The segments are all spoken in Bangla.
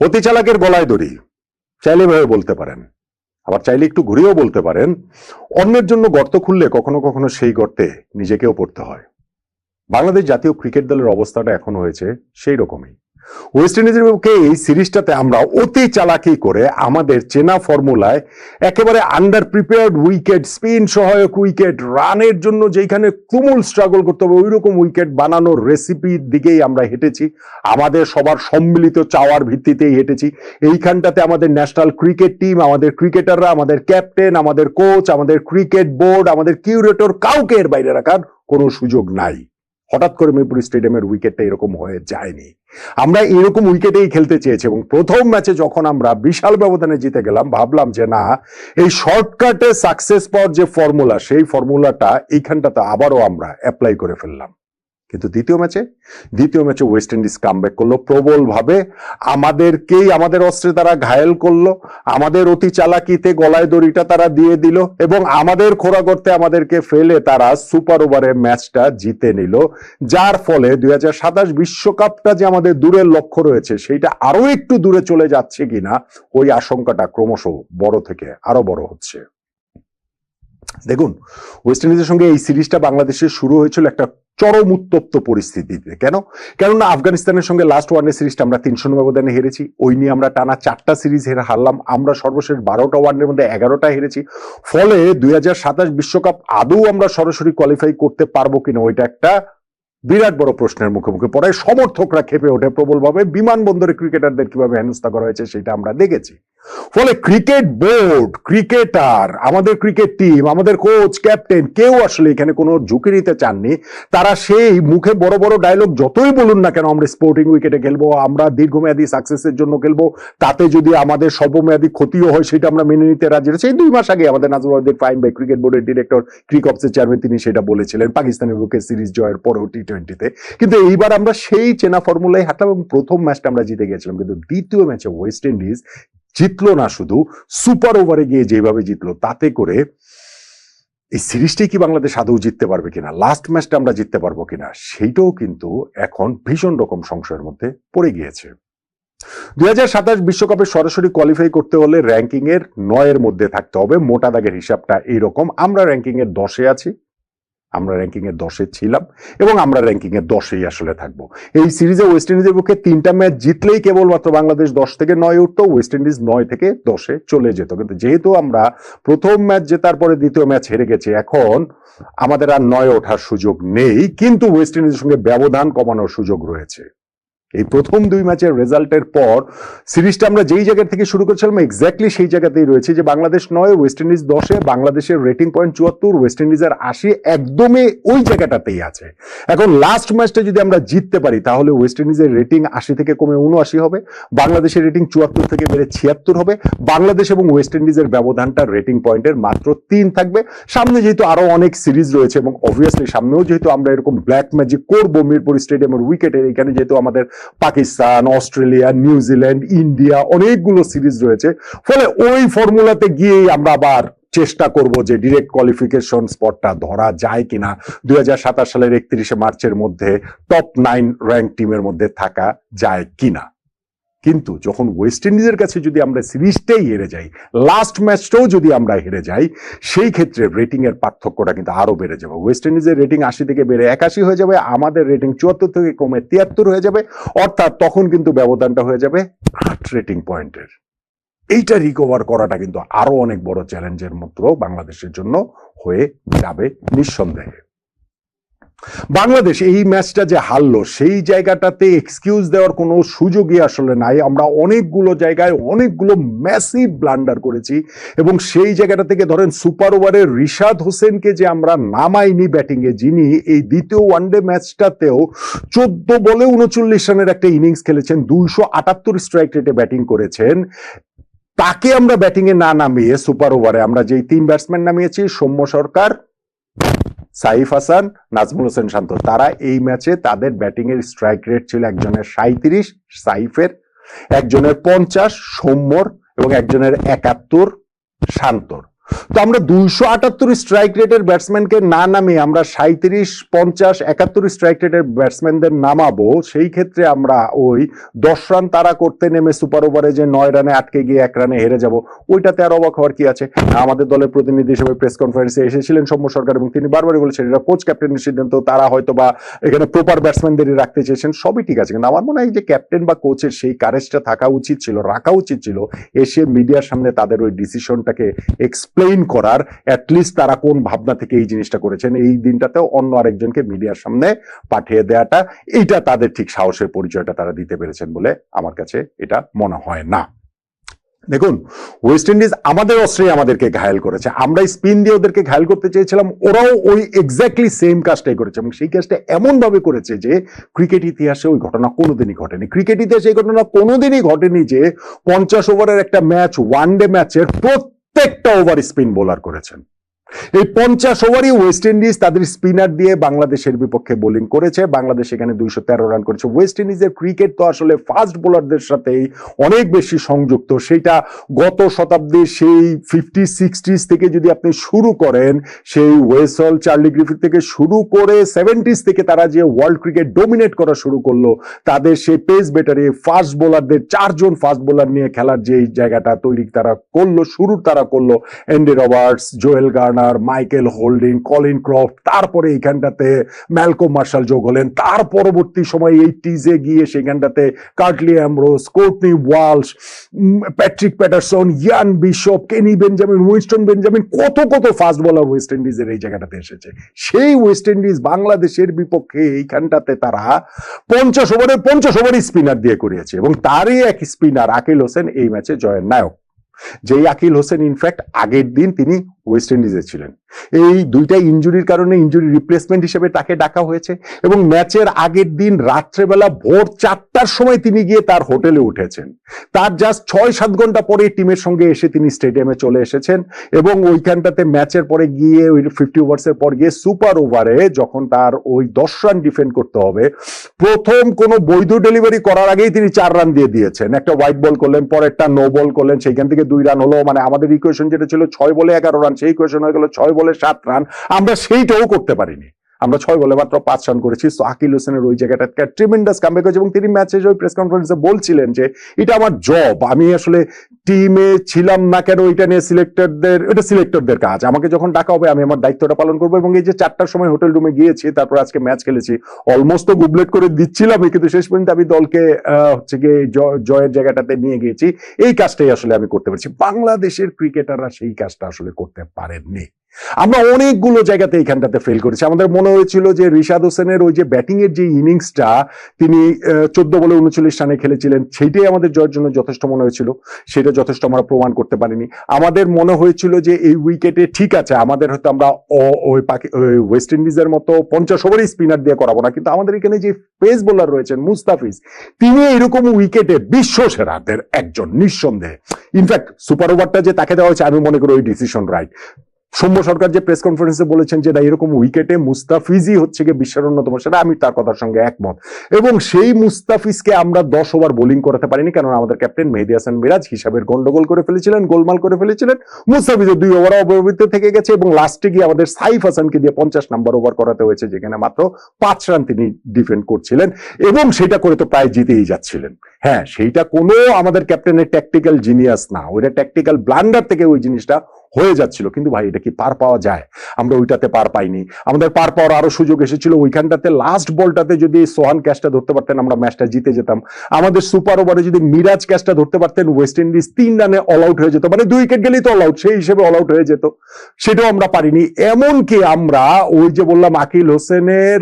অতি চালাকের গলায় দড়ি। চাইলে ভাবে বলতে পারেন। আবার চাইলে একটু ঘুরিয়েও বলতে পারেন, অন্যের জন্য গর্ত খুললে কখনো কখনো সেই গর্তে নিজেকেও পড়তে হয়। বাংলাদেশ জাতীয় ক্রিকেট দলের অবস্থাটা এখন হয়েছে সেই রকমই ওয়েস্ট ইন্ডিজের বিপক্ষে এই সিরিজটাতে আমরা অতি চালাকি করে আমাদের চেনা ফর্মুলায় একেবারে আন্ডার প্রিপেয়ার্ড উইকেট স্পিন সহায়ক উইকেট রানের জন্য যেখানে তুমুল স্ট্রাগল করতে হবে ওই রকম উইকেট বানানোর রেসিপির দিকেই আমরা হেঁটেছি। আমাদের সবার সম্মিলিত চাওয়ার ভিত্তিতেই হেঁটেছি। এইখানটাতে আমাদের ন্যাশনাল ক্রিকেট টিম আমাদের ক্রিকেটাররা আমাদের ক্যাপ্টেন আমাদের কোচ আমাদের ক্রিকেট বোর্ড আমাদের কিউরেটর কাউকে এর বাইরে রাখার কোনো সুযোগ নাই। হঠাৎ করে মিরপুর স্টেডিয়ামের উইকেটটা এরকম হয়ে যায়নি। আমরা এরকম উইকেটেই খেলতে চেয়েছি এবং প্রথম ম্যাচে যখন আমরা বিশাল ব্যবধানে জিতে গেলাম, ভাবলাম যে না, এই শর্টকাটে সাকসেস পাওয়ার যে ফর্মুলা সেই ফর্মুলাটা এইখানটাতে আবারও আমরা অ্যাপ্লাই করে ফেললাম। কিন্তু দ্বিতীয় ম্যাচে দ্বিতীয় ম্যাচে ওয়েস্ট ইন্ডিজ কামব্যাক করল প্রবল ভাবে আমাদেরকেই, আমাদের অস্ত্রে তারা ঘায়েল করল, আমাদের অতি চালাকিতে গলায় দড়িটা তারা দিয়ে দিল এবং আমাদের খোরা করতে আমাদেরকে ফেলে তারা সুপার ওভারে ম্যাচটা জিতে নিল। যার ফলে দুই বিশ্বকাপটা যে আমাদের দূরের লক্ষ্য রয়েছে, সেইটা আরও একটু দূরে চলে যাচ্ছে কিনা, ওই আশঙ্কাটা ক্রমশ বড় থেকে আরও বড় হচ্ছে। দেখুন ওয়েস্ট ইন্ডিজের সঙ্গে এই সিরিজটা বাংলাদেশে শুরু হয়েছিল একটা চরম উত্তপ্ত পরিস্থিতিতে কেন? কেননা আফগানিস্তানের সঙ্গে লাস্ট ওয়ানডে সিরিজটা আমরা তিনশো ব্যবধানে হেরেছি। ওই নিয়ে আমরা টানা চারটা সিরিজ হেরে হারলাম। আমরা সর্বশেষ বারোটা ওয়ানডের মধ্যে এগারোটা হেরেছি। ফলে দুই সাতাশ বিশ্বকাপ আদৌ আমরা সরাসরি কোয়ালিফাই করতে পারব কিনা, ওইটা একটা বিরাট বড় প্রশ্নের মুখে মুখে পড়ে সমর্থকরা খেপে ওঠে প্রবলভাবে। বিমানবন্দরে ক্রিকেটারদের কীভাবে হেনস্থা করা হয়েছে, সেটা আমরা দেখেছি। ফলে ক্রিকেট বোর্ড ক্রিকেটার আমাদের ক্রিকেট টিম আমাদের কোচ ক্যাপ্টেন কেউ আসলে এখানে কোনো ঝুঁকি নিতে চাননি। তারা সেই মুখে বড় বড় ডায়লগ যতই বলুন না কেন, আমরা স্পোর্টিং উইকেটে খেলব, আমরা দীর্ঘমেয়াদী সাকসেসের জন্য খেলব, তাতে যদি আমাদের স্বল্পমেয়াদী ক্ষতিও হয় সেটা আমরা মেনে নিতে রাজি এই দুই মাস আগে আমাদের নাজমুদ্দিন ফাইম ভাই ক্রিকেট বোর্ডের ডিরেক্টর ক্রিকপসের চেয়ারম্যান তিনি সেটা বলেছিলেন পাকিস্তানের বুকে সিরিজ জয়ের পরেও টি টোয়েন্টিতে কিন্তু এইবার আমরা সেই চেনা ফর্মুলায় হাঁটলাম এবং প্রথম ম্যাচটা আমরা জিতে গেছিলাম। কিন্তু দ্বিতীয় ম্যাচে ওয়েস্ট ইন্ডিজ জিতলো না শুধু সুপার ওভারে গিয়ে যেভাবে জিতলো, তাতে করে এই সিরিজটাই কি বাংলাদেশ আদৌ জিততে পারবে কিনা লাস্ট ম্যাচটা আমরা জিততে পারব কিনা, সেইটাও কিন্তু এখন ভীষণ রকম সংশয়ের মধ্যে পড়ে গিয়েছে। দুই হাজার বিশ্বকাপে সরাসরি কোয়ালিফাই করতে হলে র্যাঙ্কিং এর নয়ের মধ্যে থাকতে হবে, মোটা দাগের হিসাবটা এইরকম। আমরা র্যাঙ্কিং এর দশে আছি আমরা র্যাঙ্কিং এর দশে ছিলাম এবং আমরা র্যাঙ্কিং এর দশেই আসলে থাকব। এই সিরিজে ওয়েস্ট ইন্ডিজের পক্ষে তিনটা ম্যাচ জিতলেই কেবলমাত্র বাংলাদেশ দশ থেকে নয় উঠতো ওয়েস্ট ইন্ডিজ নয় থেকে দশে চলে যেত। কিন্তু যেহেতু আমরা প্রথম ম্যাচ জেতার পরে দ্বিতীয় ম্যাচ হেরে গেছি, এখন আমাদের আর নয় ওঠার সুযোগ নেই। কিন্তু ওয়েস্ট ইন্ডিজের সঙ্গে ব্যবধান কমানোর সুযোগ রয়েছে। এই প্রথম দুই ম্যাচের রেজাল্টের পর সিরিজটা আমরা যেই জায়গা থেকে শুরু করেছিলাম এক্স্যাক্টলি সেই জায়গাতেই রয়েছে যে বাংলাদেশ নয় ওয়েস্ট ইন্ডিজ দশে, বাংলাদেশের রেটিং পয়েন্ট চুয়াত্তর ওয়েস্ট ইন্ডিজের আশি, একদমই ওই জায়গাটাতেই আছে। এখন লাস্ট ম্যাচটা যদি আমরা জিততে পারি, তাহলে ওয়েস্ট ইন্ডিজের রেটিং আশি থেকে কমে উনআশি হবে, বাংলাদেশের রেটিং চুয়াত্তর থেকে বেড়ে ছিয়াত্তর হবে, বাংলাদেশ এবং ওয়েস্ট ইন্ডিজের ব্যবধানটা রেটিং পয়েন্টের মাত্র তিন থাকবে। সামনে যেহেতু আরও অনেক সিরিজ রয়েছে এবং অবভিয়াসলি সামনেও যেহেতু আমরা এরকম ব্ল্যাক ম্যাজিক করব মিরপুর স্টেডিয়ামের উইকেটের এখানে যেহেতু আমাদের Pakistan, Australia New Zealand India অনেকগুলো সিরিজ রয়েছে। ফলে ওই ফর্মুলাতে গিয়েই আমরা আবার চেষ্টা করব যে ডিরেক্ট কোয়ালিফিকেশন স্পটটা ধরা যায় কিনা। দুই হাজার সাতাশ সালের একত্রিশে মার্চের মধ্যে টপ নাইন র্যাঙ্ক টিমের মধ্যে থাকা যায় কিনা। কিন্তু যখন ওয়েস্ট ইন্ডিজের কাছে যদি আমরা সিরিজটাই হেরে যাই লাস্ট ম্যাচটাও যদি আমরা হেরে যাই, সেই ক্ষেত্রে রেটিং এর পার্থক্যটা কিন্তু আরও বেড়ে যাবে। ওয়েস্ট ইন্ডিজের রেটিং আশি থেকে বেড়ে একাশি হয়ে যাবে, আমাদের রেটিং চুয়াত্তর থেকে কমে তিয়াত্তর হয়ে যাবে, অর্থাৎ তখন কিন্তু ব্যবধানটা হয়ে যাবে আট রেটিং পয়েন্টের এইটা রিকভার করাটা কিন্তু আরও অনেক বড় চ্যালেঞ্জের মতো বাংলাদেশের জন্য হয়ে যাবে নিঃসন্দেহে। বাংলাদেশ এই ম্যাচটা যে হারলো, সেই জায়গাটাতে এক্সকিউজ দেওয়ার কোনো সুযোগই আসলে নাই। আমরা অনেকগুলো জায়গায় অনেকগুলো ম্যাসিভ ব্লান্ডার করেছি এবং সেই জায়গাটা থেকে ধরেন সুপার ওভারে রিশাদ হোসেনকে যে আমরা নামাইনি ব্যাটিংয়ে যিনি এই দ্বিতীয় ওয়ানডে ম্যাচটাতেও চোদ্দ বলে উনচল্লিশ রানের একটা ইনিংস খেলেছেন, দুইশো আটাত্তর স্ট্রাইক রেটে ব্যাটিং করেছেন। তাকে আমরা ব্যাটিংয়ে না নামিয়ে সুপার ওভারে আমরা যেই তিন ব্যাটসম্যান নামিয়েছি, সৌম্য সরকার সাইফ হাসান, নাজমুল হোসেন শান্ত। তারা এই ম্যাচে তাদের ব্যাটিং এর স্ট্রাইক রেট ছিল একজনের সাঁত্রিশ সাইফের, একজনের পঞ্চাশ, সৌম্যর এবং একজনের একাত্তর, শান্তর। তো আমরা দুইশো আটাত্তর স্ট্রাইক রেটের ব্যাটসম্যানকে না নামিয়ে আমরা সাঁত্রিশ পঞ্চাশ, একাত্তর স্ট্রাইক রেটের ব্যাটসম্যানদের নামাবো, সেই ক্ষেত্রে আমরা ওই দশ রান তারা করতে নেমে সুপার ওভারে যে নয় রানে আটকে গিয়ে এক রানে হেরে যাব, ওইটাতে আর অবাক হওয়ার কি আছে? আমাদের দলের প্রতিনিধি হিসেবে প্রেস কনফারেন্সে এসেছিলেন সৌম্য সরকার এবং তিনি বারবারই বলেছেন এটা কোচ ক্যাপ্টেনের সিদ্ধান্ত, তারা হয়তো বা এখানে প্রপার ব্যাটসম্যানদেরই রাখতে চেয়েছেন, সবই ঠিক আছে। কিন্তু আমার মনে হয় যে ক্যাপ্টেন বা কোচের সেই কারেজটা থাকা উচিত ছিল, রাখা উচিত ছিল, এসে মিডিয়ার সামনে তাদের ওই ডিসিশনটাকে এক্সপ্লেইন করার অ্যাটলিস্ট তারা কোন ভাবনা থেকে এই জিনিসটা করেছেন, এই দিনটাতেও অন্য আরেকজনকে মিডিয়ার সামনে পাঠিয়ে দেওয়াটা এইটা তাদের ঠিক সাহসের পরিচয়টা তারা দিতে পেরেছেন বলে আমার কাছে এটা মনে হয় না। দেখুন ওয়েস্ট ইন্ডিজ আমাদের অস্ত্রে আমাদেরকে ঘায়াল করেছে। আমরা স্পিন দিয়ে ওদেরকে ঘায়াল করতে চেয়েছিলাম, ওরাও ওই এক্স্যাক্টলি সেম কাজটাই করেছে এবং সেই কাজটা এমন ভাবে করেছে যে ক্রিকেট ইতিহাসে ওই ঘটনা কোনোদিনই ঘটেনি। ক্রিকেট ইতিহাসে এই ঘটনা কোনোদিনই ঘটেনি যে পঞ্চাশ ওভারের একটা ম্যাচ ওয়ান ডে ম্যাচের প্রত্যেকটা ওভার স্পিন বোলার করেছেন। এই পঞ্চাশ ওভারই ওয়েস্ট ইন্ডিজ তাদের স্পিনার দিয়ে বাংলাদেশের বিপক্ষে বোলিং করেছে। বাংলাদেশ এখানে দুইশো তেরো রান করেছে। ওয়েস্ট ইন্ডিজের ক্রিকেট তো আসলে ফাস্ট বোলারদের সাথেই অনেক বেশি সংযুক্ত। সেটা গত শতাব্দীর সেই ফিফটি সিক্সটিস থেকে যদি আপনি শুরু করেন, সেই ওয়েসল চার্লি গ্রিফিথ থেকে শুরু করে সেভেন্টিস থেকে তারা যে ওয়ার্ল্ড ক্রিকেট ডোমিনেট করা শুরু করল, তাদের সেই পেস বেটারে ফাস্ট বোলারদের চারজন ফাস্ট বোলার নিয়ে খেলার যে জায়গাটা তৈরি তারা করল শুরু তারা করল। এন্ডে Roberts Joel Garner Michael Holding Colin Croft তারপরে এইখানটাতে ম্যালকম মার্শাল যোগ হলেন। তার পরবর্তী সময় এই টিজে গিয়ে সেখানটাতে Curtly Ambrose Courtney Walsh Patrick Patterson Ian Bishop Kenny Benjamin Winston Benjamin কত কত ফাস্ট বলার ওয়েস্ট ইন্ডিজের এই জায়গাটাতে এসেছে। সেই ওয়েস্ট ইন্ডিজ বাংলাদেশের বিপক্ষে এইখানটাতে তারা পঞ্চাশ ওভারে পঞ্চাশ ওভারই স্পিনার দিয়ে করিয়েছে এবং তারই এক স্পিনার আকিল হোসেন এই ম্যাচে জয়ের নায়ক। যেই আকিল হোসেন ইনফ্যাক্ট আগের দিন তিনি ওয়েস্ট ইন্ডিজে ছিলেন। এই দুইটা ইঞ্জুরির কারণে ইঞ্জুরি রিপ্লেসমেন্ট হিসেবে তাকে ডাকা হয়েছে এবং ম্যাচের আগের দিন রাত্রেবেলা ভোর চারটার সময় তিনি গিয়ে তার হোটেলে উঠেছেন। তার জাস্ট ছয় সাত ঘণ্টা পরে টিমের সঙ্গে এসে তিনি স্টেডিয়ামে চলে এসেছেন এবং ওইখানটাতে ম্যাচের পরে গিয়ে ওই ফিফটি ওভার্সের পর গিয়ে সুপার ওভারে যখন তার ওই দশ রান ডিফেন্ড করতে হবে, প্রথম কোনো বৈধ ডেলিভারি করার আগেই তিনি চার রান দিয়ে দিয়েছেন। একটা হোয়াইট বল করলেন, পরেরটা নো বল করলেন, সেইখান থেকে দুই রান হলো। মানে আমাদের ইকুয়েশন যেটা ছিল, ছয় বলে এগারো রান সেই কোয়েশন হয়ে গেল ছয় বলে সাত রান। আমরা সেইটাও করতে পারিনি। আমরা ছয় বলে মাত্র পাঁচ রান করেছি। তো আকিল হোসেনের ওই জায়গাটা ট্রিমেন্ডাস কামব্যাক হয়েছে এবং তিনি ম্যাচে ওই প্রেস কনফারেন্সে বলছিলেন যে, এটা আমার জব আমি আসলে টিমে ছিলাম না কেন? এটা নিয়ে সিলেক্টরদের এটা সিলেক্টরদের কাজ। আমাকে যখন ডাকা হবে, আমি আমার দায়িত্বটা পালন করব এবং এই যে চারটার সময় হোটেল রুমে গিয়েছি, তারপর আজকে ম্যাচ খেলেছি অলমোস্ট তো গুবলেট করে দিচ্ছিলামই, কিন্তু শেষ পর্যন্ত আমি দলকে হচ্ছে গিয়ে জয়ের জায়গাটাতে নিয়ে গিয়েছি। এই কাজটাই আসলে আমি করতে পারছি। বাংলাদেশের ক্রিকেটাররা সেই কাজটা আসলে করতে পারেননি। আমরা অনেকগুলো জায়গাতে এইখানটাতে ফেল করেছি। আমাদের মনে হয়েছিল যে রিশাদ হোসেনের ওই যে ব্যাটিং এর যে ইনিংসটা, তিনি চোদ্দ বলে উনচল্লিশ রানে খেলেছিলেন, সেইটাই আমাদের জয়ের জন্য যথেষ্ট মনে হয়েছিল। সেটা যথেষ্ট আমরা প্রমাণ করতে পারিনি। আমাদের মনে হয়েছিল যে এই উইকেটে ঠিক আছে, আমাদের হয়তো আমরা ওই ওয়েস্ট ইন্ডিজের মতো পঞ্চাশ ওভারই স্পিনার দিয়ে করাবো না, কিন্তু আমাদের এখানে যে পেস বোলার রয়েছেন মুস্তাফিজ, তিনি এরকম উইকেটে বিশ্ব সেরাদের একজন নিঃসন্দেহে। ইনফ্যাক্ট সুপার ওভারটা যে তাকে দেওয়া হয়েছে, আমি মনে করি ওই ডিসিশন রাইট সৌম্য সরকার যে প্রেস কনফারেন্সে বলেছেন যে এরকম উইকেটে মুস্তাফিজই হচ্ছে গিয়ে বিশ্বের অন্যতম সেটা, আমি তার কথার সঙ্গে একমত। এবং সেই মুস্তাফিজকে আমরা দশ ওভার বোলিং করাতে পারিনি কারণ আমাদের ক্যাপ্টেন মেহেদি হাসান মিরাজ হিসাবের গন্ডগোল করে ফেলেছিলেন, গোলমাল করে ফেলেছিলেন। মুস্তাফিজের দুই ওভার অবহিত থেকে গেছে এবং লাস্টে গিয়ে আমাদের সাইফ হাসানকে দিয়ে পঞ্চাশ নাম্বার ওভার করাতে হয়েছে, যেখানে মাত্র পাঁচ রান তিনি ডিফেন্ড করছিলেন। এবং সেটা করে তো প্রায় জিতেই যাচ্ছিলেন। হ্যাঁ সেইটা কোনো আমাদের ক্যাপ্টেনের ট্যাকটিক্যাল জিনিয়াস না। ওইটা ট্যাকটিক্যাল ব্লান্ডার থেকে ওই জিনিসটা হয়ে যাচ্ছিল। কিন্তু ভাই, এটা কি পার পাওয়া যায়? আমরা ওইটাতে পার পাইনি। আমাদের পার পাওয়ার আরও সুযোগ এসেছিল। ওইখানটাতে লাস্ট বলটাতে যদি সোহান ক্যাচটা ধরতে পারতেন, আমরা ম্যাচটা জিতে যেতাম। আমাদের সুপার ওভারে যদি মিরাজ ক্যাচটা ধরতে পারতেন ওয়েস্ট ইন্ডিজ তিন রানে অল আউট হয়ে যেত। মানে দুই উইকেট গেলেই তো অল আউট সেই হিসেবে অল আউট হয়ে যেত। সেটাও আমরা পারিনি। এমনকি আমরা ওই যে বললাম আকিল হোসেনের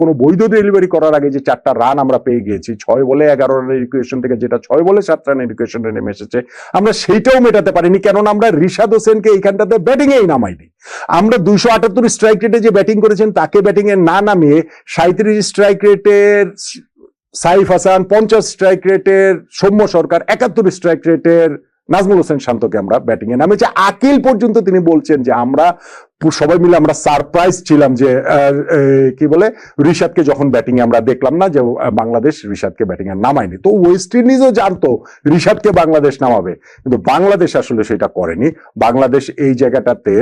কোনো বৈধ ডেলিভারি করার আগে যে চারটা রান আমরা পেয়ে গিয়েছি, ছয় বলে এগারো রানের ইকুয়েশন থেকে যেটা ছয় বলে সাত রানের ইকুয়েশনে নেমে এসেছে, আমরা সেইটাও মেটাতে পারিনি। কেননা আমরা রিশাদ হোসেনকে এইখানটাতে ব্যাটিং এই নামাইনি আমরা দুইশো আটাত্তর স্ট্রাইক রেটে যে ব্যাটিং করেছেন, তাকে ব্যাটিং এ না নামিয়ে সাঁত্রিশ স্ট্রাইক রেটের সাইফ হাসান, পঞ্চাশ স্ট্রাইক রেটের সৌম্য সরকার, একাত্তর স্ট্রাইক রেটের নাজমুল হোসেন শান্তকে আমরা ব্যাটিং এ নামিয়েছি। আকিল পর্যন্ত তিনি বলছেন যে আমরা সবাই মিলে আমরা সারপ্রাইজ ছিলাম যে কি বলে ঋষাদকে যখন ব্যাটিং আমরা দেখলাম না যে বাংলাদেশ ঋষাদকে ব্যাটিং এ নামায়নি। তো ওয়েস্ট ইন্ডিজও জানতো ঋষাদকে বাংলাদেশ নামাবে। কিন্তু বাংলাদেশ আসলে সেটা করেনি। বাংলাদেশ এই জায়গাটাতে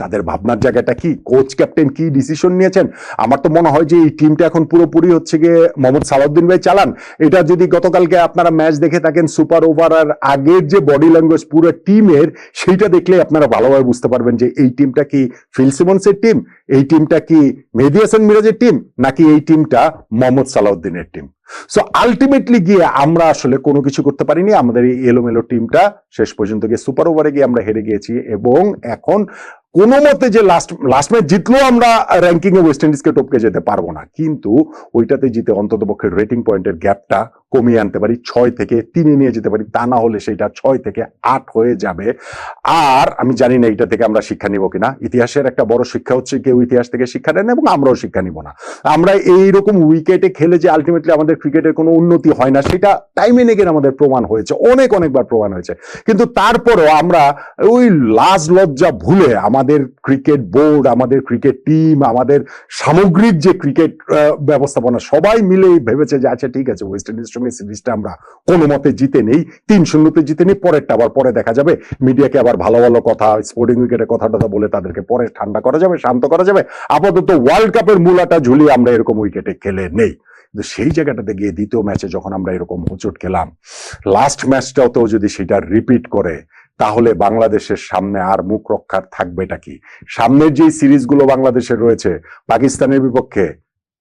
তাদের ভাবনার জায়গাটা কি? কোচ ক্যাপ্টেন কি ডিসিশন নিয়েছেন? আমার তো মনে হয় যে এই টিমটা এখন পুরোপুরি হচ্ছে গিয়ে মোহাম্মদ সালাউদ্দিন ভাই চালান। এটা যদি গতকালকে আপনারা ম্যাচ দেখে থাকেন সুপার ওভার আর আগের যে বডি ল্যাঙ্গুয়েজ পুরো টিমের সেইটা দেখলে আপনারা ভালোভাবে বুঝতে পারবেন যে এই টিমটা কি ফিল সিমন্সের টিম এই টিমটা কি মেহেদি হাসান মিরাজের টিম নাকি এই টিমটা মোহাম্মদ সালাউদ্দিনের টিম সো আলটিমেটলি গিয়ে আমরা আসলে কোনো কিছু করতে পারিনি। আমাদের এই এলোমেলো টিমটা শেষ পর্যন্ত গিয়ে সুপার ওভারে গিয়ে আমরা হেরে গিয়েছি এবং এখন কোনো মতে যে লাস্ট লাস্ট ম্যাচ জিতলেও আমরা র্যাঙ্কিং এ ওয়েস্ট ইন্ডিজকে টপকে যেতে পারব না। কিন্তু ওইটাতে জিতে অন্তত পক্ষে রেটিং পয়েন্টের গ্যাপটা কমিয়ে আনতে পারি, ছয় থেকে তিনে নিয়ে যেতে পারি, তা না হলে সেটা ছয় থেকে আট হয়ে যাবে। আর আমি জানি না এটা থেকে আমরা শিক্ষা নিব কিনা। ইতিহাসের একটা বড় শিক্ষা হচ্ছে কেউ ইতিহাস থেকে শিক্ষা নেন এবং আমরাও শিক্ষা নিব না। আমরা এইরকম উইকেটে খেলে যে আলটিমেটলি আমাদের ক্রিকেটের কোনো উন্নতি হয় না, সেটা টাইমে নেগের আমাদের প্রমাণ হয়েছে। অনেক, অনেকবার প্রমাণ হয়েছে। কিন্তু তারপরও আমরা ওই লাজ লজ্জা ভুলে আমাদের ক্রিকেট বোর্ড আমাদের ক্রিকেট টিম আমাদের সামগ্রিক যে ক্রিকেট ব্যবস্থাপনা, সবাই মিলেই ভেবেছে যে আচ্ছা ঠিক আছে ওয়েস্ট ইন্ডিজের সঙ্গে সিরিজটা আমরা কোনো মতে জিতে নেই, তিন শূন্যতে জিতে নেই পরেরটা আবার পরে দেখা যাবে। মিডিয়াকে আবার ভালো ভালো কথা স্পোর্টিং উইকেটের কথা টথা বলে তাদেরকে পরে ঠান্ডা করা যাবে, শান্ত করা যাবে। আপাতত ওয়ার্ল্ড কাপের মূলাটা ঝুলিয়ে আমরা এরকম উইকেটে খেলে নেই। কিন্তু সেই জায়গাটাতে গিয়ে দ্বিতীয় ম্যাচে যখন আমরা এরকম হোঁচট খেলাম লাস্ট ম্যাচটাও তো যদি সেটা রিপিট করে তাহলে বাংলাদেশের সামনে আর মুখ রক্ষার থাকবেটা কি? সামনের যে সিরিজগুলো বাংলাদেশের রয়েছে, পাকিস্তানের বিপক্ষে,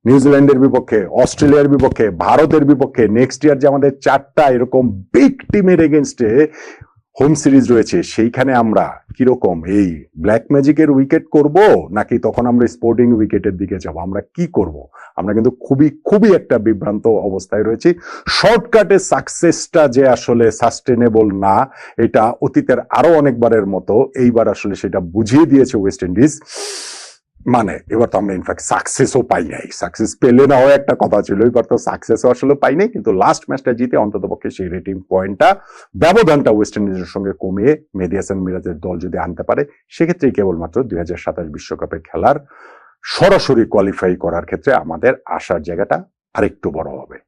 নিউজিল্যান্ডের বিপক্ষে, অস্ট্রেলিয়ার বিপক্ষে, ভারতের বিপক্ষে নেক্সট ইয়ার যে আমাদের চারটা এরকম বিগ টিমের এগেনস্টে হোম সিরিজ রয়েছে, সেইখানে আমরা কীরকম এই ব্ল্যাক ম্যাজিকের উইকেট করব, নাকি তখন আমরা স্পোর্টিং উইকেটের দিকে যাব? আমরা কি করব? আমরা কিন্তু খুবই খুবই একটা বিভ্রান্ত অবস্থায় রয়েছি। শর্টকাটে সাকসেসটা যে আসলে সাস্টেনেবল না, এটা অতীতের আরও অনেকবারের মতো, এইবার আসলে সেটা বুঝিয়ে দিয়েছে ওয়েস্ট ইন্ডিজ মানে এবার তো আমরা ইনফ্যাক্ট সাকসেসও পাই নাই। সাকসেস পেলে না হয় একটা কথা ছিল, এবার তো সাকসেসও আসলে পাই নাই, কিন্তু লাস্ট ম্যাচটা জিতে অন্তত পক্ষে সেই রেটিং পয়েন্টটা ব্যবধানটা ওয়েস্ট ইন্ডিজের সঙ্গে কমিয়ে মেডিয়াসান মিরাজের দল যদি আনতে পারে, সেক্ষেত্রেই কেবলমাত্র দুই হাজার সাতাশ বিশ্বকাপে খেলার সরাসরি কোয়ালিফাই করার ক্ষেত্রে আমাদের আসার জায়গাটা আরেকটু বড় হবে।